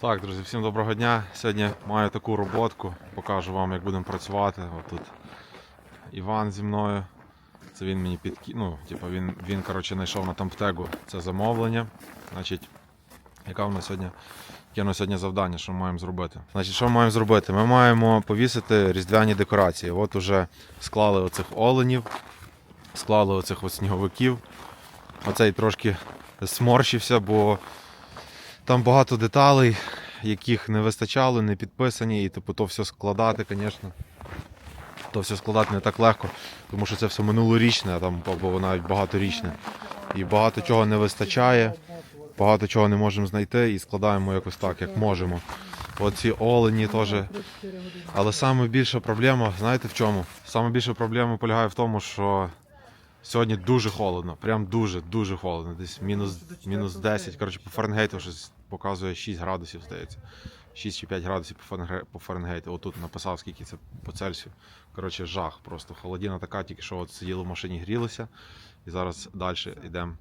Так, друзі, всім доброго дня. Сьогодні маю таку роботку, покажу вам, як будемо працювати. От тут Іван зі мною. Це він мені підкі... ну, типу, він, він коротше, знайшов на тамптегу це замовлення. Значить, яка в нас сьогодні? Яке у нас сьогодні завдання, що ми маємо зробити? Значить, що ми маємо зробити? Ми маємо повісити різдвяні декорації. От уже склали оцих оленів, склали оцих от сніговиків. Оцей трошки сморщився, бо там багато деталей, яких не вистачало, не підписані, і типу то все складати, звісно. То все складати не так легко, тому що це все минулорічне, а там або навіть багаторічне. І багато чого не вистачає, багато чого не можемо знайти і складаємо якось так, як можемо. Оці олені теж. Але саме більша проблема, знаєте в чому? Саме більша проблема полягає в тому, що сьогодні дуже холодно. Прям дуже, дуже холодно. Десь мінус, мінус 10. Коротше, по Фаренгейту щось показує 6 градусів, здається. 6 чи 5 градусів по Фаренге- по Фаренгейту. Отут написав, скільки це по Цельсію. Коротше, жах просто. Холодина така, тільки що от сиділи в машині, грілися. І зараз далі йдемо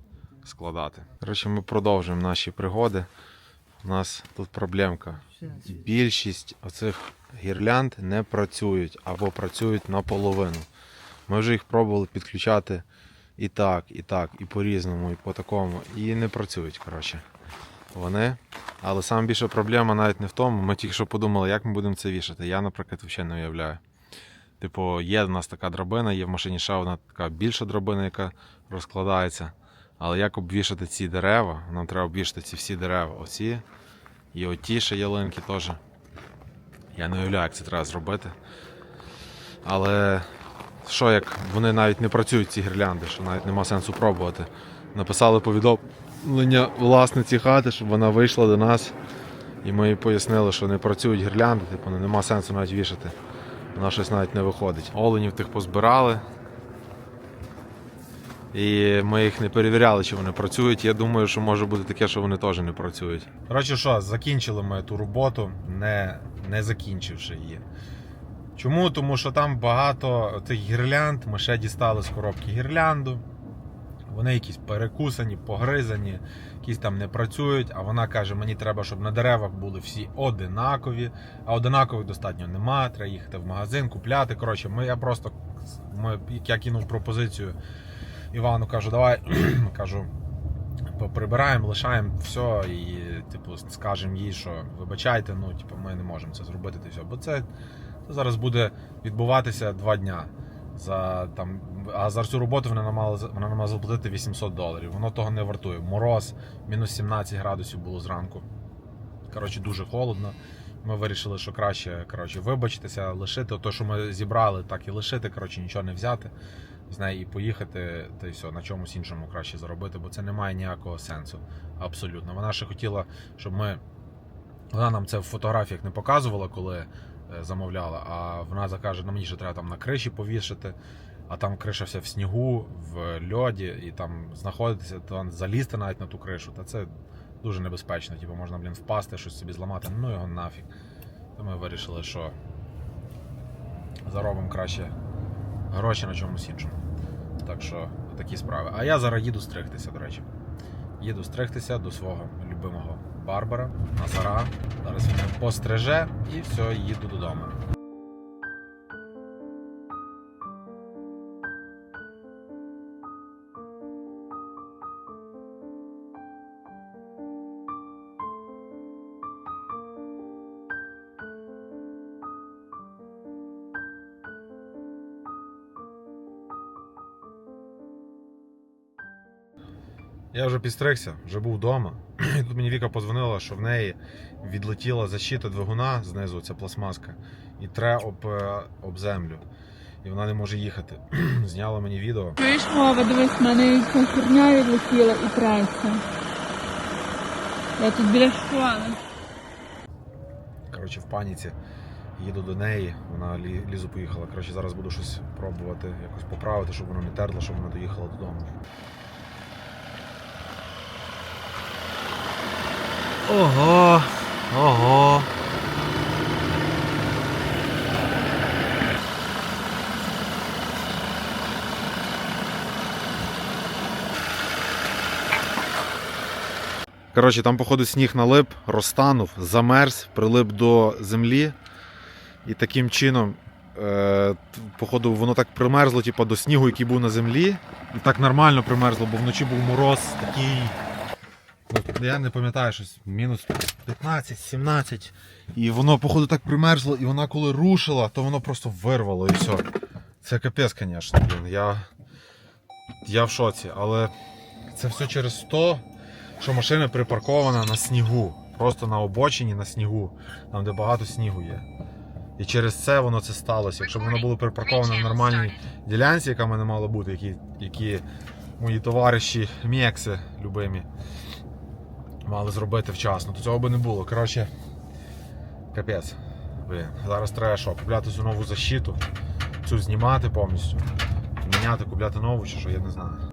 складати. Коротше, ми продовжуємо наші пригоди. У нас тут проблемка. Більшість оцих гірлянд не працюють або працюють наполовину. Ми вже їх пробували підключати і так, і так, і по-різному, і по такому. І не працюють, коротше. Вони. Але саме більша проблема навіть не в тому. Ми тільки що подумали, як ми будемо це вішати. Я, наприклад, взагалі не уявляю. Типу, є в нас така драбина, є в машині ще одна така більша драбина, яка розкладається. Але як обвішати ці дерева? Нам треба обвішати ці всі дерева. Оці і оті ще ялинки теж. Я не уявляю, як це треба зробити. Але що як вони навіть не працюють ці гірлянди, що навіть нема сенсу пробувати. Написали повідомлення власниці хати, щоб вона вийшла до нас. І ми їй пояснили, що не працюють гірлянди, типу нема сенсу навіть вішати. Вона щось навіть не виходить. Оленів тих позбирали. І ми їх не перевіряли, чи вони працюють. Я думаю, що може бути таке, що вони теж не працюють. Коротше, що, закінчили ми ту роботу, не, не закінчивши її. Чому? Тому що там багато тих гірлянд, ми ще дістали з коробки гірлянду. Вони якісь перекусані, погризані, якісь там не працюють. А вона каже: мені треба, щоб на деревах були всі одинакові, а одинакових достатньо нема. Треба їхати в магазин, купляти. Коротше, ми я просто ми, я кинув пропозицію Івану, кажу, давай кажу. Прибираємо, лишаємо все і, типу, скажемо їй, що вибачайте, ну, типу, ми не можемо це зробити, все. Бо це, це зараз буде відбуватися два дня. За, там, а за цю роботу вона мала, вона мала заплатити 800 доларів. Воно того не вартує. Мороз, мінус 17 градусів було зранку. Коротше, дуже холодно. Ми вирішили, що краще коротше, вибачитися, лишити те, що ми зібрали, так і лишити, коротше, нічого не взяти з неї і поїхати, та й все, на чомусь іншому краще заробити, бо це не має ніякого сенсу. Абсолютно. Вона ще хотіла, щоб ми. Вона нам це в фотографіях не показувала, коли замовляла, а вона закаже, ну мені ще треба там на криші повішати, а там криша вся в снігу, в льоді, і там знаходитися, то залізти навіть на ту кришу. Та це дуже небезпечно. Типу можна, блін, впасти, щось собі зламати, ну його нафіг. То ми вирішили, що заробимо краще гроші на чомусь іншому. Так що такі справи. А я зараз їду стригтися, до речі. Їду стригтися до свого любимого Барбара Назара. Зараз він постриже і все, їду додому. Я вже підстригся, вже був вдома. І тут мені Віка подзвонила, що в неї відлетіла защита двигуна знизу, ця пластмаска, і тре об, е, об землю. І вона не може їхати. Зняла мені відео. Чуєш, Вова, дивись, в мене херня відлетіла і треться. Я тут біля школи. Коротше, в паніці. Їду до неї, вона лізу поїхала. Коротше, зараз буду щось пробувати, якось поправити, щоб воно не терло, щоб вона доїхала додому. Ого, ого. Коротше, там, походу, сніг налип, розтанув, замерз, прилип до землі. І таким чином, е, походу, воно так примерзло, типу, до снігу, який був на землі. І так нормально примерзло, бо вночі був мороз такий. Я не пам'ятаю щось, мінус 15-17. І воно, походу, так примерзло, і вона коли рушила, то воно просто вирвало і все. Це капець, звісно, блін. Я, я в шоці, але це все через то, що машина припаркована на снігу. Просто на обочині на снігу, там де багато снігу є. І через це воно це сталося. Якщо б воно було припарковане на нормальній ділянці, яка в мене мала бути, які, які мої товариші Мекси любимі мали зробити вчасно, то цього би не було. Коротше, капець. Зараз треба що, купляти цю нову защиту, цю знімати повністю, міняти, купляти нову чи що, я не знаю.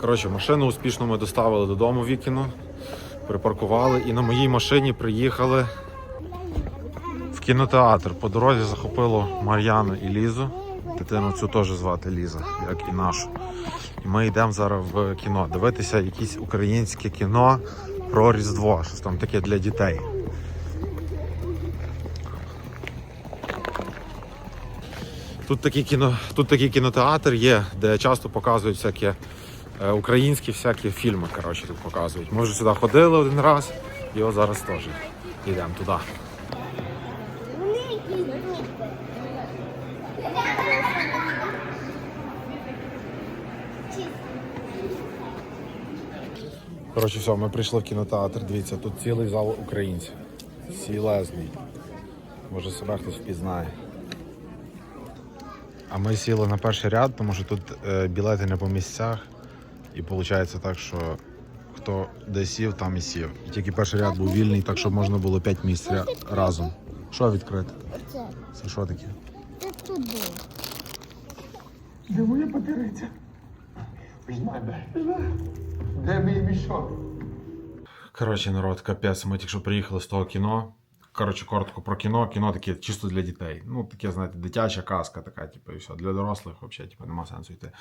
Коротше, машину успішно ми доставили додому Вікіну, припаркували і на моїй машині приїхали в кінотеатр. По дорозі захопило Мар'яну і Лізу. Дитину цю теж звати Ліза, як і нашу. І ми йдемо зараз в кіно дивитися якесь українське кіно про Різдво, щось там таке для дітей. Тут такий, кіно, тут такий кінотеатр є, де часто показують всякі е, українські всякі фільми. Коротше, тут показують. Ми вже сюди ходили один раз, і от зараз теж йдемо туди. Коротше, все, ми прийшли в кінотеатр. Дивіться, тут цілий зал українців. Сілезний. Може себе хтось впізнає. А ми сіли на перший ряд, тому що тут е, білети не по місцях. І виходить так, що хто де сів, там і сів. І тільки перший ряд був вільний, так щоб можна було 5 місць ря- разом. Що відкрите? Це, Це що таке? це туди. Де моя? Візьмай де. Де мій мішок? Коротше, народ, капець, ми тільки що приїхали з того кіно. Коротше, коротко про кіно. Кіно таке чисто для дітей. Ну, таке, знаєте, дитяча казка така, типу, і все. Для дорослих взагалі, типу, нема сенсу йти.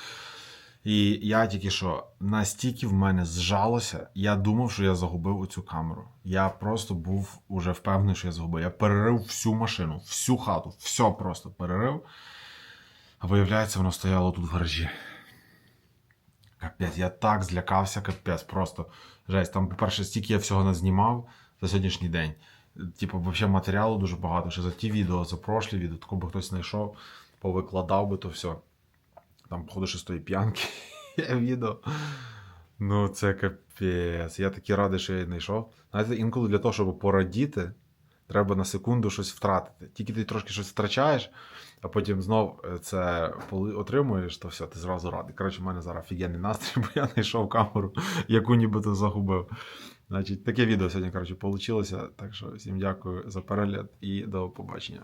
І я тільки що настільки в мене зжалося, я думав, що я загубив оцю камеру. Я просто був уже впевнений, що я загубив. Я перерив всю машину, всю хату, все просто перерив. А виявляється, воно стояло тут в гаражі. Капець, я так злякався, капець, просто жесть. Там, по-перше, стільки я всього назнімав за сьогоднішній день. Типу, взагалі матеріалу дуже багато. Ще за ті відео, за прошлі відео, тако би хтось знайшов, повикладав би то все. Там, походу, тої п'янки відео. Ну, це капець. Я такий радий, що я знайшов. Знаєте, інколи для того, щоб порадіти, треба на секунду щось втратити. Тільки ти трошки щось втрачаєш, а потім знов е, це отримуєш, то все, ти зразу радий. Коротше, в мене зараз офігенний настрій, бо я знайшов камеру, яку нібито загубив. Значить, таке відео сьогодні, коротше, вийшло. Так що всім дякую за перегляд і до побачення.